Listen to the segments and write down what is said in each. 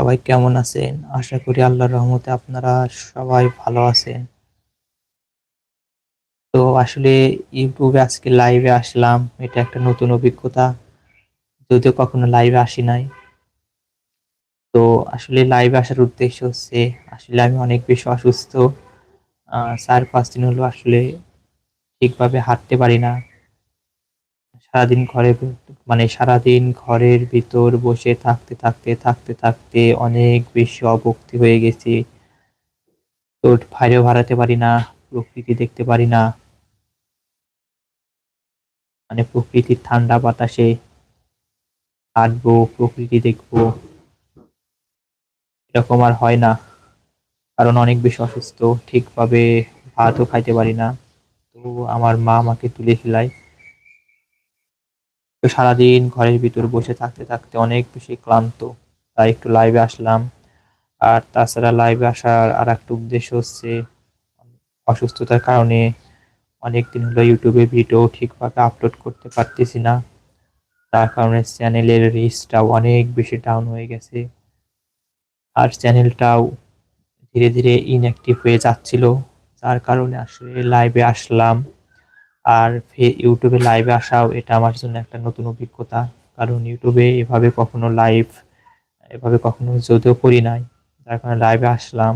সবাই কেমন আছেন? আশা করি আল্লাহর রহমতে আপনারা সবাই ভালো আছেন। তো আসলে ইউটিউবে আজকে লাইভে আসলাম, এটা একটা নতুন অভিজ্ঞতা। যদিও কখনো লাইভে আসি নাই। তো আসলে লাইভে আসার উদ্দেশ্য হচ্ছে, আসলে আমি অনেক বেশি অসুস্থ। চার পাঁচ দিন হলো আসলে ঠিকভাবে হাঁটতে পারি না। সারাদিন ঘরে মানে সারাদিন ঘরের ভিতর বসে থাকতে থাকতে থাকতে থাকতে অনেক বেশি অভক্তি হয়ে গেছি। তো বাইরেও হারাতে পারি না, প্রকৃতি দেখতে পারি না। মানে প্রকৃতির ঠান্ডা বাতাসে হাঁটবো, প্রকৃতি দেখব। এরকম আর হয় না, কারণ অনেক বেশি অসুস্থ, ঠিকভাবে ভাতও খাইতে পারি না। তো আমার মা আমাকে তুলে খেলায়। তো সারাদিন ঘরের ভিতর বসে থাকতে থাকতে অনেক বেশি ক্লান্ত। তাই একটু লাইভে আসলাম। আর তাছাড়া লাইভে আসার আর একটা উদ্দেশ্য হচ্ছে অসুস্থতার কারণে অনেকদিন হলো ইউটিউবে ভিডিও ঠিকভাবে আপলোড করতে পারতেছি না। তার কারণে চ্যানেলের রিচটাও অনেক বেশি ডাউন হয়ে গেছে। আর চ্যানেলটাও ধীরে ধীরে ইনঅ্যাক্টিভ হয়ে যাচ্ছিল। যার কারণে আসলে লাইভে আসলাম। আর ইউটিউবে লাইভে আসাও এটা আমার জন্য একটা নতুন অভিজ্ঞতা। কারণ ইউটিউবে এভাবে কখনো লাইভ এভাবে কখনো যদিও করি নাই, যার কারণে লাইভে আসলাম।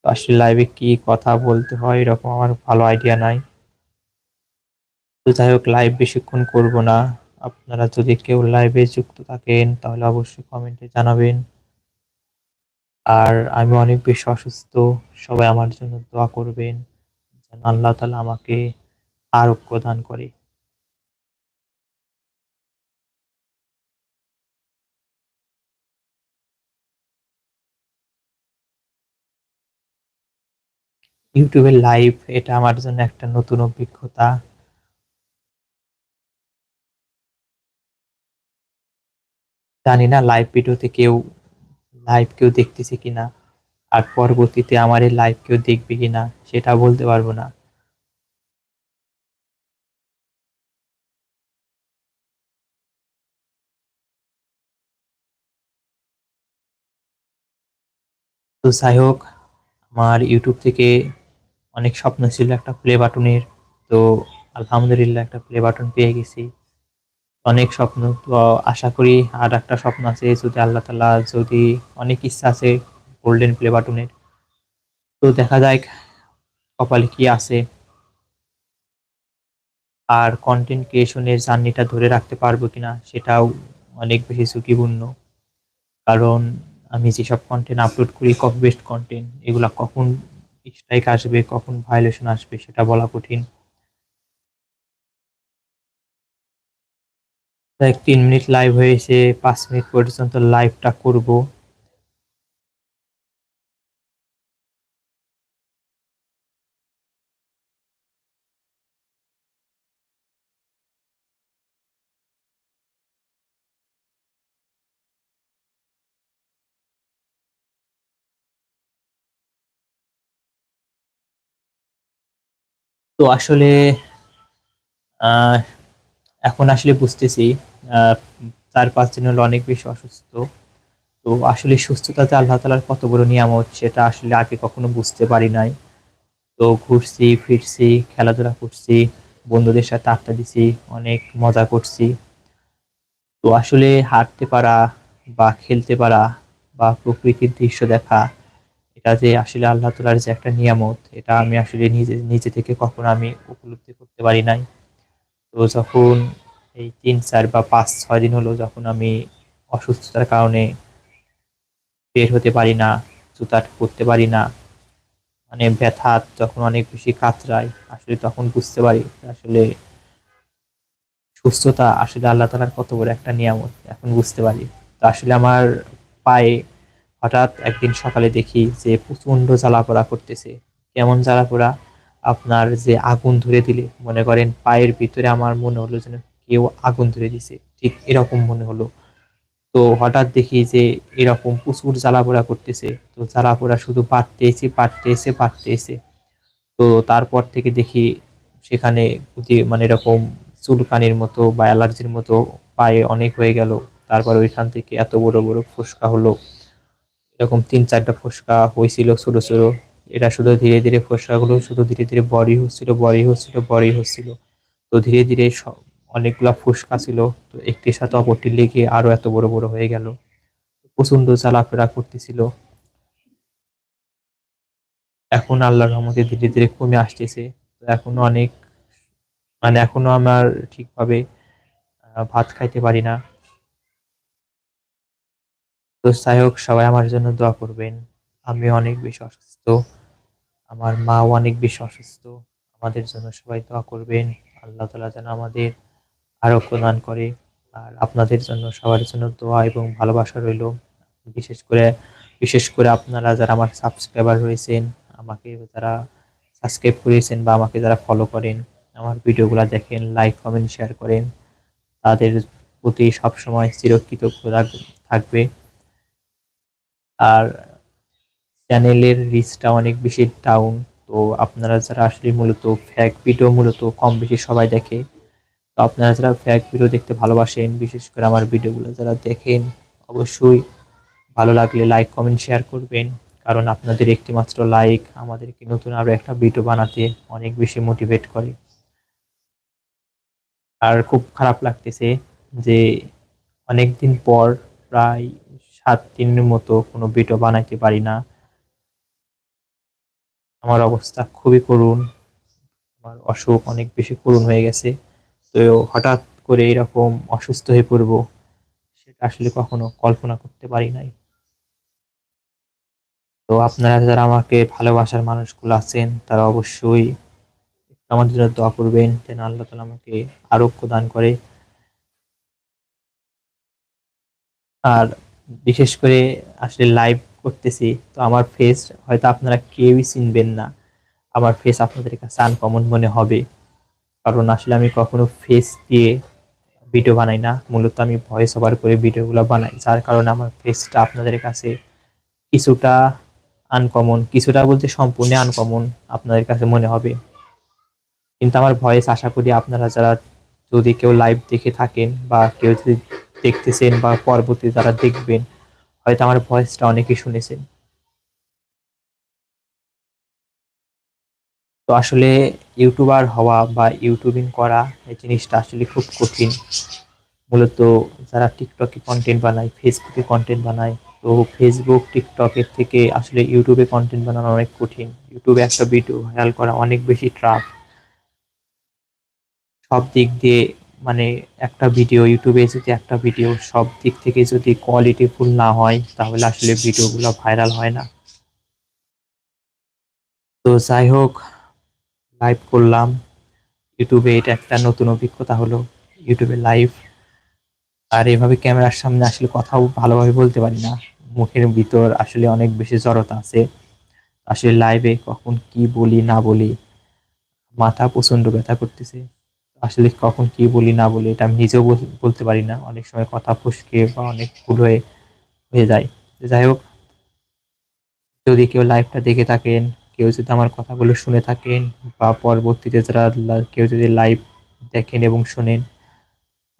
তো আসলে লাইভে কি কথা বলতে হয় এরকম আমার ভালো আইডিয়া নাই। তো যাই হোক লাইভ বেশিক্ষণ করব না। আপনারা যদি কেউ লাইভে যুক্ত থাকেন, তাহলে অবশ্যই কমেন্টে জানাবেন। আর আমি অনেক বেশি অসুস্থ, সবাই আমার জন্য দোয়া করবেন। যেন আল্লাহ তালা আমাকে আরোগ্য দান করে। ইউটিউবের লাইভ এটা আমার জন্য একটা নতুন অভিজ্ঞতা। জানি না লাইভ ভিডিওতে কেউ লাইভ কেউ দেখতেছে কিনা, আর পরবর্তীতে আমার এই লাইভ কেউ দেখবে কিনা, সেটা বলতে পারব না। তো যাই হোক, আমার ইউটিউব থেকে অনেক স্বপ্ন ছিল একটা প্লে বাটনের। তো আলহামদুলিল্লাহ একটা প্লে বাটন পেয়ে গেছি। অনেক স্বপ্ন। তো আশা করি আর একটা স্বপ্ন আছে, যদি আল্লাহ তালা যদি অনেক ইচ্ছা আছে গোল্ডেন প্লে বাটনের। তো দেখা যায় কপালে কি আছে। আর কন্টেন্ট ক্রিয়েশনের জার্নিটা ধরে রাখতে পারব কিনা, সেটাও অনেক বেশি ঝুঁকিপূর্ণ। কারণ আমি যেসব কন্টেন্ট আপলোড করি কপি বেস্ট কন্টেন্ট এগুলা কখন স্ট্রাইক আসবে, কখন ভায়োলেশন আসবে, সেটা বলা কঠিন। এক তিন মিনিট লাইভ হয়েছে, পাঁচ মিনিট পর্যন্ত লাইভটা করব। তো আসলে এখন আসলে বুঝতেছি চার, পাঁচ দিন হলো অনেক বেশি অসুস্থ। তো আসলে সুস্থতাতে আল্লাহ তালার কত বড় নিয়ামত, সেটা আসলে আগে কখনো বুঝতে পারি নাই। তো ঘুরছি, ফিরছি, খেলাধুলা করছি, বন্ধুদের সাথে আড্ডা দিছি, অনেক মজা করছি। তো আসলে হাঁটতে পারা বা খেলতে পারা বা প্রকৃতির দৃশ্য দেখা এটা যে আসলে আল্লাহ তালার যে একটা নিয়ামত, এটা আমি আসলে নিজে নিজে থেকে কখনো আমি উপলব্ধি করতে পারি নাই। তো যখন এই তিন, চার বা পাঁচ, ছয় দিন হলো যখন আমি অসুস্থতার কারণে বের হতে পারি না জুতা পরতে পারি না মানে ব্যথা যখন অনেক বেশি কাতরায়, আসলে তখন বুঝতে পারি আসলে সুস্থতা আসলে আল্লাহ তালার কত বড় একটা নিয়ামত, এখন বুঝতে পারি। তো আসলে আমার পায়ে হঠাৎ একদিন সকালে দেখি যে প্রচণ্ড জ্বালা পোড়া করতেছে। কেমন জ্বালা পোড়া আপনার যে আগুন ধরে দিলে, মনে করেন পায়ের ভিতরে আমার মনে হলো যেন কেউ আগুন ধরে দিছে। ঠিক এরকম মনে হলো। তো হঠাৎ দেখি যে এরকম প্রচুর জ্বালা পোড়া করতেছে। তো জ্বালা পোড়া শুধু বাড়তে এসে বাড়তে এসে বাড়তে এসে তো তারপর থেকে দেখি সেখানে মানে এরকম চুলকানির মতো বা অ্যালার্জির মতো পায়ে অনেক হয়ে গেল। তারপর ওইখান থেকে এত বড় বড় ফুসকা হলো। এরকম তিন চারটা ফোসকা হয়েছিল ছোট ছোট, এটা শুধু ধীরে ধীরে ফোসকাগুলো শুধু ধীরে ধীরে বড়ি হচ্ছিল বড়ি হচ্ছিল বড়ি হচ্ছিল। তো ধীরে ধীরে অনেকগুলা ফুসকা ছিল, তো একটির সাথে অপরটি লেগে আরও এত বড় বড় হয়ে গেল। প্রচণ্ড চলাফেরা করতেছিল। এখন আল্লাহর রহমতে ধীরে ধীরে কমে আসতেছে। তো এখনও অনেক মানে এখনও আমার ঠিকভাবে ভাত খাইতে পারি না। তো যাই হোক, সবাই আমার জন্য দোয়া করবেন। আমি অনেক বেশি অসুস্থ। আমার মাও অনেক বেশি অসুস্থ। আমাদের জন্য সবাই দোয়া করবেন। আল্লাহ তালা যেন আমাদের আরও প্রদান করে। আর আপনাদের জন্য সবার জন্য দোয়া এবং ভালোবাসা রইল। বিশেষ করে বিশেষ করে আপনারা যারা আমার সাবস্ক্রাইবার রয়েছেন, আমাকে যারা সাবস্ক্রাইব করেছেন বা আমাকে যারা ফলো করেন, আমার ভিডিওগুলো দেখেন লাইক কমেন্ট শেয়ার করেন। তাদের প্রতি সবসময় চিরকৃতজ্ঞ থাকবে। আর চ্যানেলের রিচটা অনেক বেশি ডাউন তো আপনারা যারা আসলে মূলত ফ্যাক ভিডিও মূলত কম বেশি সবাই দেখে, তো আপনারা যারা ফ্যাক ভিডিও দেখতে ভালোবাসেন, বিশেষ করে আমার ভিডিওগুলো যারা দেখেন, অবশ্যই ভালো লাগলে লাইক কমেন্ট শেয়ার করবেন। কারণ আপনাদের একটি মাত্র লাইক আমাদেরকে নতুন আরও একটা ভিডিও বানাতে অনেক বেশি মোটিভেট করে। আর খুব খারাপ লাগতেছে যে অনেকদিন পর প্রায় সাত দিনের মতো কোনো ভিডিও বানাইতে পারি না। আমার অবস্থা খুবই করুণ। আমার অসুখ অনেক বেশি করুণ হয়ে গেছে। তো হঠাৎ করে এরকম অসুস্থ হয়ে পড়ব, সেটা আসলে কখনো কল্পনা করতে পারি নাই। তো আপনারা যারা আমাকে ভালোবাসার মানুষগুলো আছেন, তারা অবশ্যই আমাদের জন্য দোয়া করবেন, যেন আল্লাহ তালা আমাকে আরোগ্য দান করে। আর বিশেষ করে আসলে লাইভ করতেছি, তো আমার ফেস হয়তো আপনারা কেউই চিনবেন না। আমার ফেস আপনাদের কাছে আনকমন মনে হবে। কারণ আসলে আমি কখনো ফেস দিয়ে ভিডিও বানাই না। মূলত আমি ভয়েস ওভার করে ভিডিওগুলো বানাই, যার কারণে আমার ফেসটা আপনাদের কাছে কিছুটা আনকমন কিছুটা বলতে সম্পূর্ণ আনকমন আপনাদের কাছে মনে হবে। কিন্তু আমার ভয়েস আশা করি আপনারা যারা যদি কেউ লাইভ দেখে থাকেন বা কেউ যদি দেখতেছেন বা পরবর্তী যারা দেখবেন, হয়তো আমার ভয়েসটা অনেকেই শুনেছেন। তো আসলে ইউটিউবার হওয়া বা ইউটিউবিং করা এই জিনিসটা আসলে খুব কঠিন। মূলত যারা টিকটকে কন্টেন্ট বানায় ফেসবুকে কন্টেন্ট বানায়, তো ফেসবুক টিকটকের থেকে আসলে ইউটিউবে কন্টেন্ট বানানো অনেক কঠিন। ইউটিউবে একটা ভিডিও ভাইরাল করা অনেক বেশি ট্রাফ সব দিক দিয়ে মানে একটা ভিডিও ইউটিউবে যদি একটা ভিডিও সব দিক থেকে যদি কোয়ালিটিফুল না হয়, তাহলে আসলে ভিডিওগুলো ভাইরাল হয় না। তো যাই হোক লাইভ করলাম। ইউটিউবে এটা একটা নতুন অভিজ্ঞতা হলো ইউটিউবে লাইভ আর এভাবে ক্যামেরার সামনে আসলে কথাও ভালোভাবে বলতে পারি না। মুখের ভিতর আসলে অনেক বেশি জড়তা আছে। আসলে লাইভে কখন কি বলি, না বলি, মাথা প্রচণ্ড ব্যথা করতেছে। আসলে কখন কি বলি, না বলি, এটা আমি নিজেও বলতে পারি না। অনেক সময় কথা ফুসকে বা অনেক ভুল হয়ে হয়ে যায়। যাই হোক, যদি কেউ লাইভটা দেখে থাকেন, কেউ যদি আমার কথাগুলো শুনে থাকেন, বা পরবর্তীতে যারা কেউ যদি লাইভ দেখেন এবং শোনেন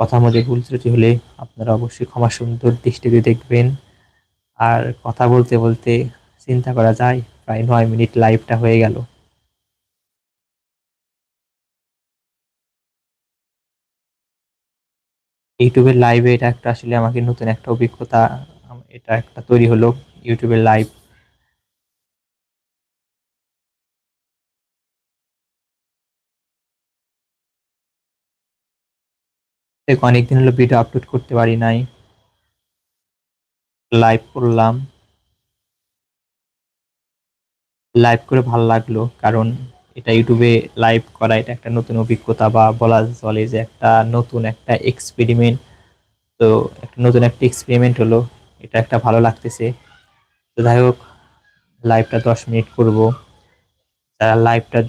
কথার মধ্যে ভুল ত্রুটি হলে আপনারা অবশ্যই ক্ষমা সুন্দর দৃষ্টিতে দেখবেন। আর কথা বলতে বলতে চিন্তা করা যায়, প্রায় নয় মিনিট লাইভটা হয়ে গেল। ইউটিউবের লাইভে এটা একটা আসলে আমাকে নতুন একটা অভিজ্ঞতা এটা একটা তৈরি হলো ইউটিউবের লাইভ দেখো, অনেকদিন হলো ভিডিও আপলোড করতে পারি নাই। লাইভ করলাম। লাইভ করে ভালো লাগল, কারণ এটা ইউটিউবে লাইভ করা, এটা একটা নতুন অভিজ্ঞতা বা বলা চলে যে একটা নতুন একটা এক্সপেরিমেন্ট তো একটা নতুন একটা এক্সপেরিমেন্ট হলো, এটা একটা ভালো লাগতেছে। তো যাই হোক লাইভটা দশ মিনিট করব। যারা লাইভটা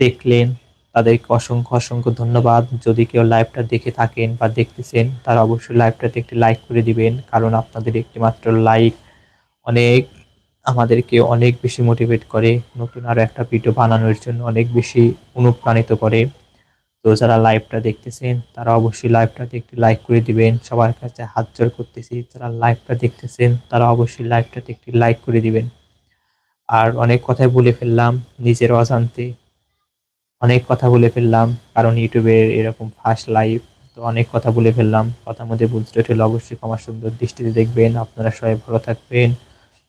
দেখলেন, তাদেরকে অসংখ্য অসংখ্য ধন্যবাদ। যদি কেউ লাইভটা দেখে থাকেন বা দেখতেছেন, তারা অবশ্যই লাইভটাতে একটি লাইক করে দিবেন, কারণ আপনাদের একটি মাত্র লাইক অনেক আমাদেরকে অনেক বেশি মোটিভেট করে, নতুন আরও একটা ভিডিও বানানোর জন্য অনেক বেশি অনুপ্রাণিত করে। তো যারা লাইভটা দেখতেছেন, তারা অবশ্যই লাইভটাতে একটি লাইক করে দিবেন। সবার কাছে হাত জোর করতেছি, যারা লাইভটা দেখতেছেন, তারা অবশ্যই লাইভটাতে একটি লাইক করে দিবেন। আর অনেক কথাই বলে ফেললাম নিজের অজান্তে। অনেক কথা বলে ফেললাম, কারণ ইউটিউবের এরকম ফার্স্ট লাইভ তো অনেক কথা বলে ফেললাম। কথার মধ্যে বুঝতে হলে অবশ্যই ক্ষমা সুন্দর দৃষ্টিতে দেখবেন। আপনারা সবাই ভালো থাকবেন।